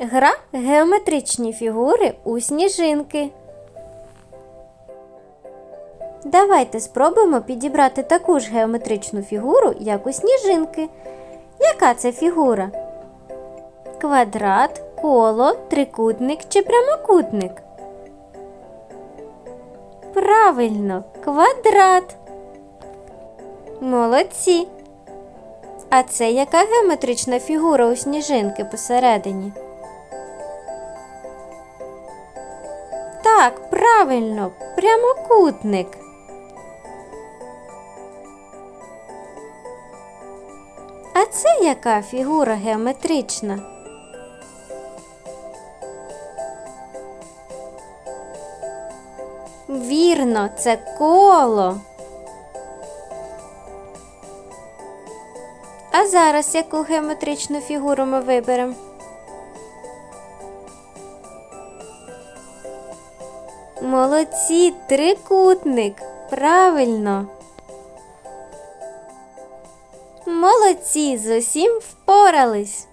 Гра геометричні фігури у сніжинки. Давайте спробуємо підібрати таку ж геометричну фігуру, як у сніжинки. Яка це фігура? Квадрат, коло, трикутник чи прямокутник? Правильно, квадрат. Молодці. А це яка геометрична фігура у сніжинки посередині? Так, правильно, прямокутник. А це яка фігура геометрична? Вірно, це коло. А зараз яку геометричну фігуру ми виберемо? Молодці, трикутник. Правильно. Молодці, з усім впорались.